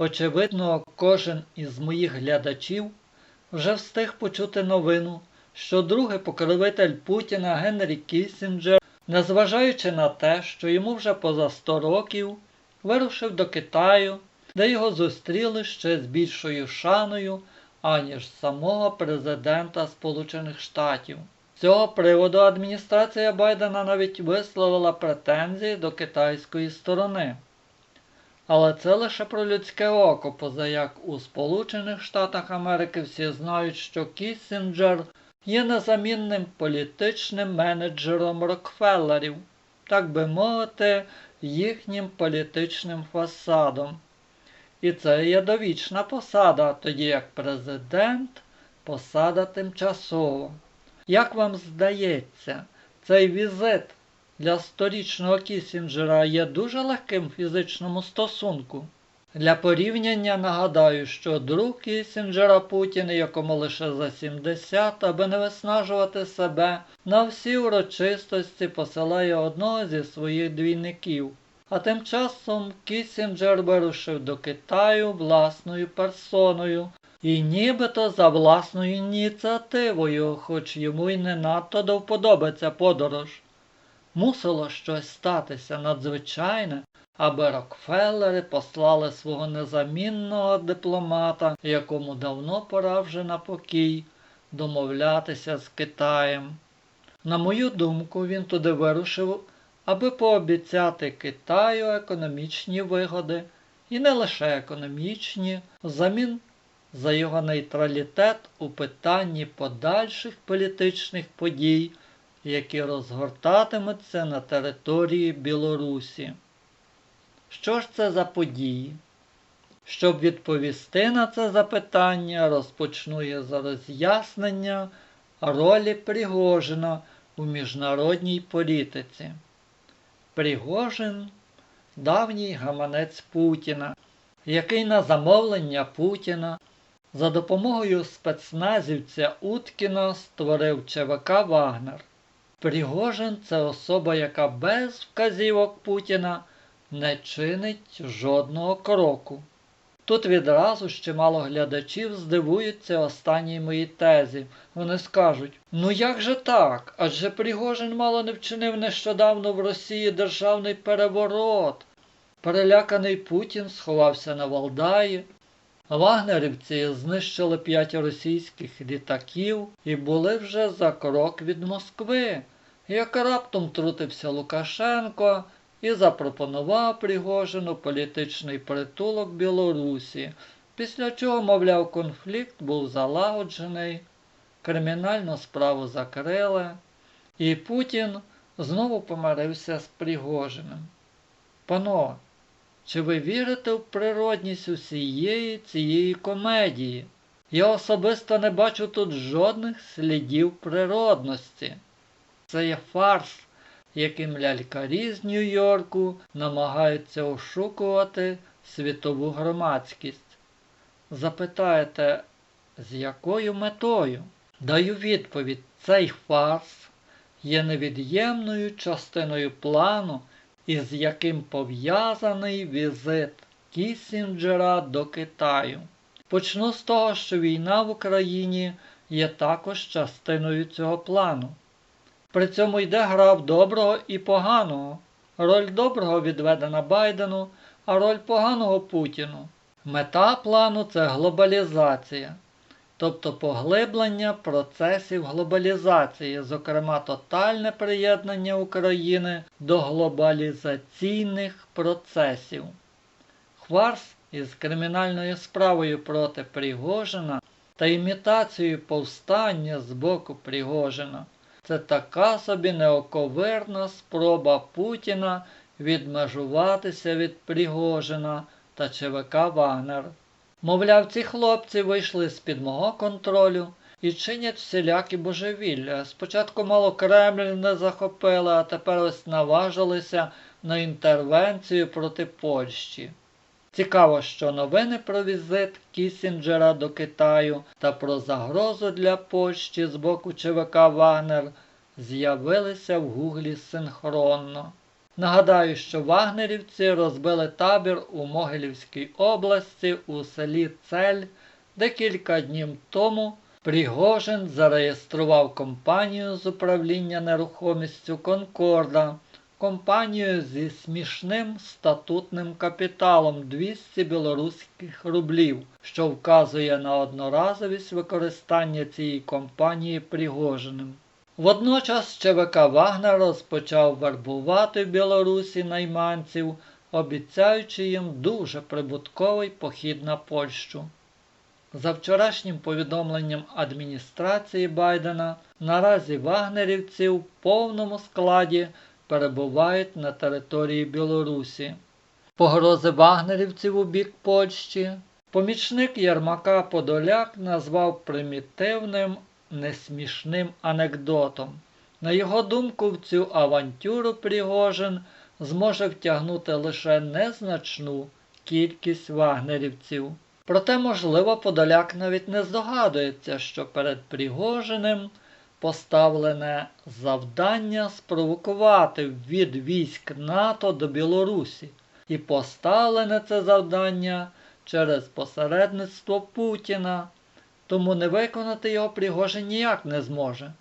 Очевидно, кожен із моїх глядачів вже встиг почути новину, що другий покровитель Путіна Генрі Кіссінджер, незважаючи на те, що йому вже поза 100 років, вирушив до Китаю, де його зустріли ще з більшою шаною, аніж самого президента Сполучених Штатів. З цього приводу адміністрація Байдена навіть висловила претензії до китайської сторони. Але це лише про людське око, позаяк у Сполучених Штатах Америки всі знають, що Кіссінджер є незамінним політичним менеджером Рокфеллерів, так би мовити, їхнім політичним фасадом. І це є довічна посада, тоді як президент посада тимчасова. Як вам здається, цей візит для сторічного Кісінджера є дуже легким в фізичному стосунку? Для порівняння нагадаю, що друг Кісінджера Путін, якому лише за 70, аби не виснажувати себе, на всі урочистості посилає одного зі своїх двійників. А тим часом Кісінджер вирушив до Китаю власною персоною, і нібито за власною ініціативою, хоч йому й не надто до вподоби ця подорож. Мусило щось статися надзвичайне, аби Рокфеллери послали свого незамінного дипломата, якому давно пора вже на покій, домовлятися з Китаєм. На мою думку, він туди вирушив, аби пообіцяти Китаю економічні вигоди, і не лише економічні, взамін за його нейтралітет у питанні подальших політичних подій, які розгортатимуться на території Білорусі. Що ж це за події? Щоб відповісти на це запитання, розпочну я за роз'яснення ролі Пригожина у міжнародній політиці. Пригожин давній гаманець Путіна, який на замовлення Путіна за допомогою спецназівця Уткіна створив ЧВК Вагнер. Пригожин це особа, яка без вказівок Путіна не чинить жодного кроку. Тут відразу ще мало глядачів здивуються останній моїй тезі. Вони скажуть: ну як же так? Адже Пригожин мало не вчинив нещодавно в Росії державний переворот. Переляканий Путін сховався на Валдаї. Вагнерівці знищили п'ять російських літаків і були вже за крок від Москви. Як раптом трутився Лукашенко і запропонував Пригожину політичний притулок Білорусі, після чого, мовляв, конфлікт був залагоджений, кримінальну справу закрили, і Путін знову помирився з Пригожиним. Панове, чи ви вірите в природність усієї цієї комедії? Я особисто не бачу тут жодних слідів природності. Це є фарс, яким лялькарі з Нью-Йорку намагаються ошукувати світову громадськість. Запитаєте, з якою метою? Даю відповідь, цей фарс є невід'ємною частиною плану, із яким пов'язаний візит Кісінджера до Китаю. Почну з того, що війна в Україні є також частиною цього плану. При цьому йде гра в доброго і поганого. Роль доброго відведена Байдену, а роль поганого Путіну. Мета плану це глобалізація, тобто поглиблення процесів глобалізації, зокрема тотальне приєднання України до глобалізаційних процесів. Хварс із кримінальною справою проти Пригожина та імітацією повстання з боку Пригожина. Це така собі неоковирна спроба Путіна відмежуватися від Пригожина та ЧВК Вагнер. Мовляв, ці хлопці вийшли з-під мого контролю і чинять всілякі божевілля. Спочатку мало Кремль не захопили, а тепер ось наважилися на інтервенцію проти Польщі. Цікаво, що новини про візит Кісінджера до Китаю та про загрозу для Польщі з боку ЧВК Вагнер з'явилися в гуглі синхронно. Нагадаю, що вагнерівці розбили табір у Могилівській області у селі Цель, де кілька днів тому Пригожин зареєстрував компанію з управління нерухомістю Конкорда, компанію зі смішним статутним капіталом 200 білоруських рублів, що вказує на одноразовість використання цієї компанії Пригожиним. Водночас ЧВК Вагнер розпочав вербувати в Білорусі найманців, обіцяючи їм дуже прибутковий похід на Польщу. За вчорашнім повідомленням адміністрації Байдена, наразі вагнерівці в повному складі перебувають на території Білорусі. Погрози вагнерівців у бік Польщі помічник Єрмака Подоляк назвав примітивним несмішним анекдотом. На його думку, в цю авантюру Пригожин зможе втягнути лише незначну кількість вагнерівців. Проте, можливо, Подоляк навіть не здогадується, що перед Пригожиним поставлене завдання спровокувати від військ НАТО до Білорусі, і поставлене це завдання через посередництво Путіна, тому не виконати його Пригожин ніяк не зможе.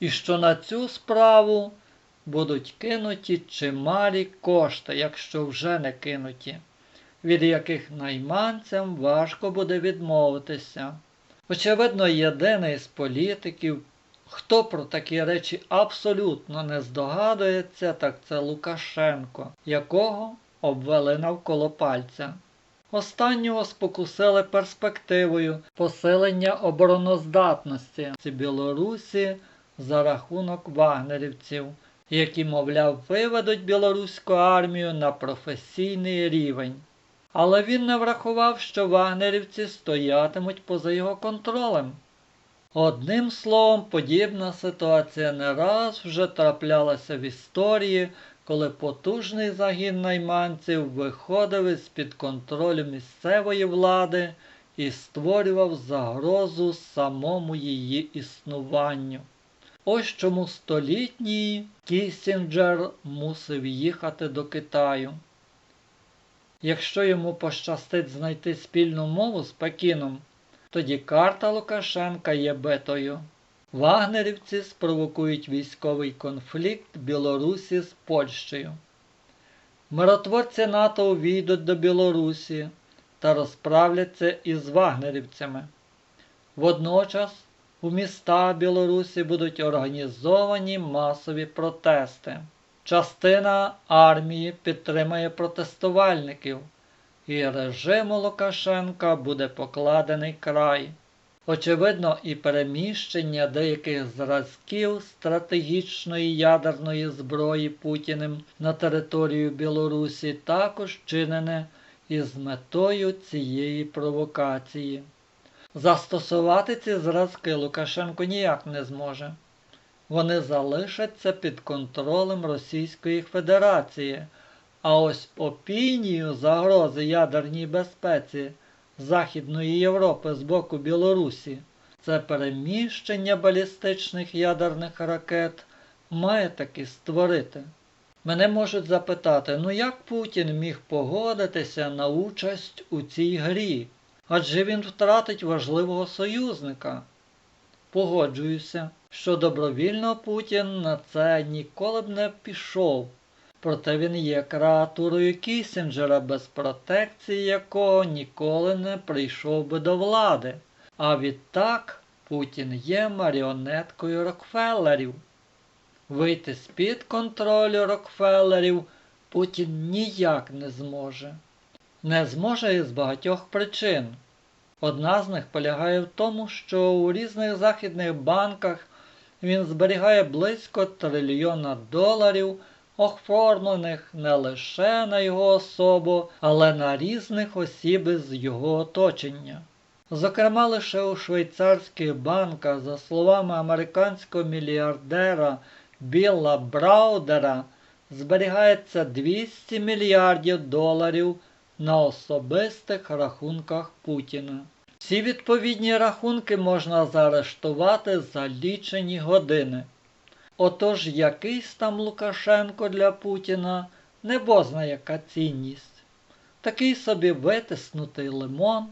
І що на цю справу будуть кинуті чималі кошти, якщо вже не кинуті, від яких найманцям важко буде відмовитися. Очевидно, єдиний з політиків, хто про такі речі абсолютно не здогадується, так це Лукашенко, якого обвели навколо пальця. Останнього спокусили перспективою посилення обороноздатності Білорусі за рахунок вагнерівців, які, мовляв, виведуть білоруську армію на професійний рівень. Але він не врахував, що вагнерівці стоятимуть поза його контролем. Одним словом, подібна ситуація не раз вже траплялася в історії, коли потужний загін найманців виходив із під контролю місцевої влади і створював загрозу самому її існуванню. Ось чому столітній Кісінджер мусив їхати до Китаю. Якщо йому пощастить знайти спільну мову з Пекіном, тоді карта Лукашенка є бетою. Вагнерівці спровокують військовий конфлікт Білорусі з Польщею. Миротворці НАТО увійдуть до Білорусі та розправляться із вагнерівцями. Водночас у міста Білорусі будуть організовані масові протести. Частина армії підтримає протестувальників, і режиму Лукашенка буде покладений край. Очевидно, і переміщення деяких зразків стратегічної ядерної зброї Путіним на територію Білорусі також чинене із метою цієї провокації. Застосувати ці зразки Лукашенко ніяк не зможе. Вони залишаться під контролем Російської Федерації, а ось опінію загрози ядерній безпеці Західної Європи з боку Білорусі, це переміщення балістичних ядерних ракет має таки створити. Мене можуть запитати, ну як Путін міг погодитися на участь у цій грі? Адже він втратить важливого союзника. Погоджуюся, що добровільно Путін на це ніколи б не пішов. Проте він є креатурою Кісінджера, без протекції якого ніколи не прийшов би до влади. А відтак Путін є маріонеткою Рокфеллерів. Вийти з-під контролю Рокфеллерів Путін ніяк не зможе. Не зможе із багатьох причин. Одна з них полягає в тому, що у різних західних банках він зберігає близько трильйона доларів оформлених не лише на його особу, але на різних осіб з його оточення. Зокрема, лише у швейцарських банках, за словами американського мільярдера Білла Браудера, зберігається 200 мільярдів доларів на особистих рахунках Путіна. Ці відповідні рахунки можна заарештувати за лічені години. Отож якийсь там Лукашенко для Путіна не бозна яка цінність. Такий собі витиснутий лимон,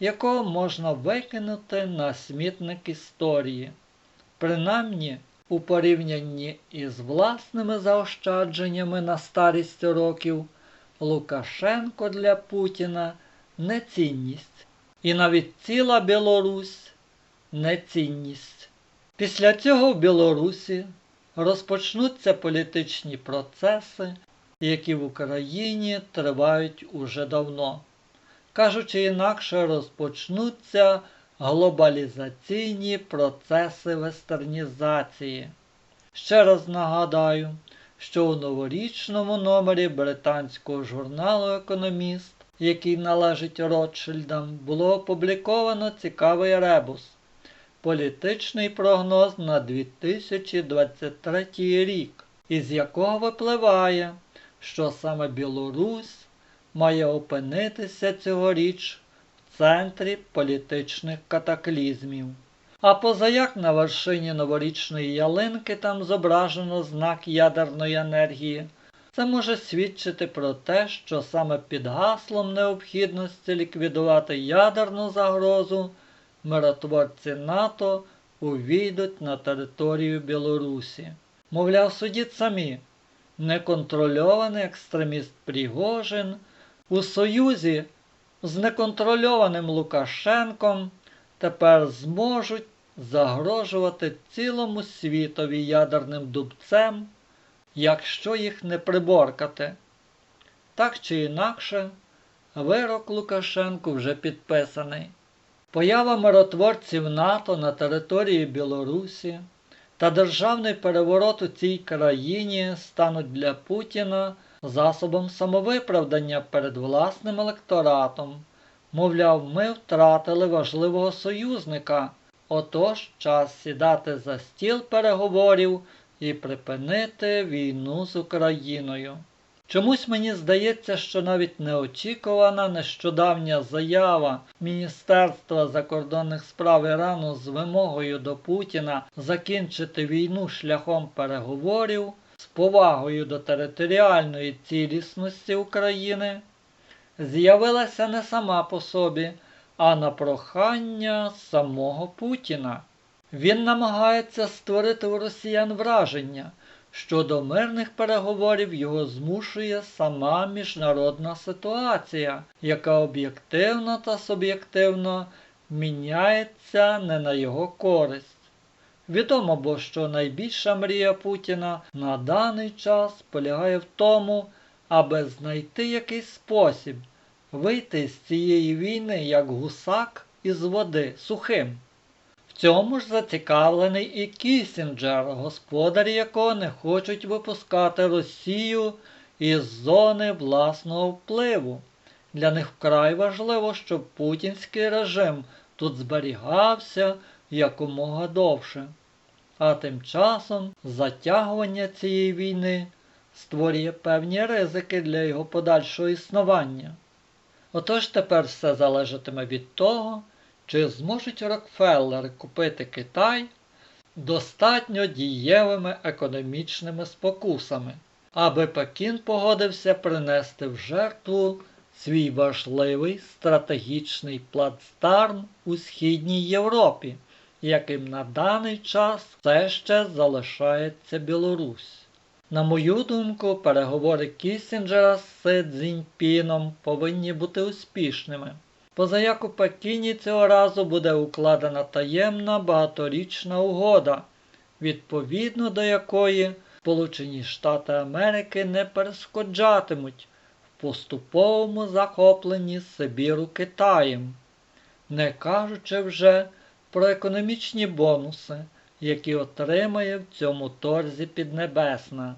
якого можна викинути на смітник історії. Принаймні, у порівнянні із власними заощадженнями на старість років, Лукашенко для Путіна не цінність. І навіть ціла Білорусь не цінність. Після цього в Білорусі розпочнуться політичні процеси, які в Україні тривають уже давно. Кажучи інакше, розпочнуться глобалізаційні процеси вестернізації. Ще раз нагадаю, що у новорічному номері британського журналу Економіст, який належить Ротшильдам, було опубліковано цікавий ребус. Політичний прогноз на 2023 рік, із якого випливає, що саме Білорусь має опинитися цьогоріч в центрі політичних катаклізмів. А позаяк на вершині новорічної ялинки там зображено знак ядерної енергії. Це може свідчити про те, що саме під гаслом необхідності ліквідувати ядерну загрозу миротворці НАТО увійдуть на територію Білорусі. Мовляв, судіть самі, неконтрольований екстреміст Пригожин у союзі з неконтрольованим Лукашенком тепер зможуть загрожувати цілому світові ядерним дубцем, якщо їх не приборкати. Так чи інакше, вирок Лукашенку вже підписаний. Поява миротворців НАТО на території Білорусі та державний переворот у цій країні стануть для Путіна засобом самовиправдання перед власним електоратом. Мовляв, ми втратили важливого союзника, отож час сідати за стіл переговорів і припинити війну з Україною. Чомусь мені здається, що навіть неочікувана нещодавня заява Міністерства закордонних справ Ірану з вимогою до Путіна закінчити війну шляхом переговорів з повагою до територіальної цілісності України з'явилася не сама по собі, а на прохання самого Путіна. Він намагається створити у росіян враження, що до мирних переговорів його змушує сама міжнародна ситуація, яка об'єктивно та суб'єктивно міняється не на його користь. Відомо бо, що найбільша мрія Путіна на даний час полягає в тому, аби знайти якийсь спосіб вийти з цієї війни як гусак із води сухим. Цьому ж зацікавлений і Кісінджер, господарі якого не хочуть випускати Росію із зони власного впливу. Для них вкрай важливо, щоб путінський режим тут зберігався якомога довше. А тим часом затягування цієї війни створює певні ризики для його подальшого існування. Отож тепер все залежатиме від того, чи зможуть Рокфеллери купити Китай достатньо дієвими економічними спокусами, аби Пекін погодився принести в жертву свій важливий стратегічний плацдарм у Східній Європі, яким на даний час все ще залишається Білорусь. На мою думку, переговори Кісінджера з Си Цзіньпіном повинні бути успішними. Позаяк у Пекіні цього разу буде укладена таємна багаторічна угода, відповідно до якої Сполучені Штати Америки не перешкоджатимуть в поступовому захопленні Сибіру Китаєм, не кажучи вже про економічні бонуси, які отримає в цьому торзі Піднебесна.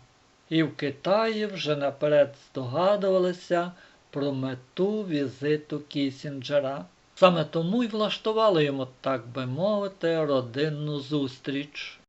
І в Китаї вже наперед здогадувалися про мету візиту Кісінджера. Саме тому й влаштували йому, так би мовити, родинну зустріч.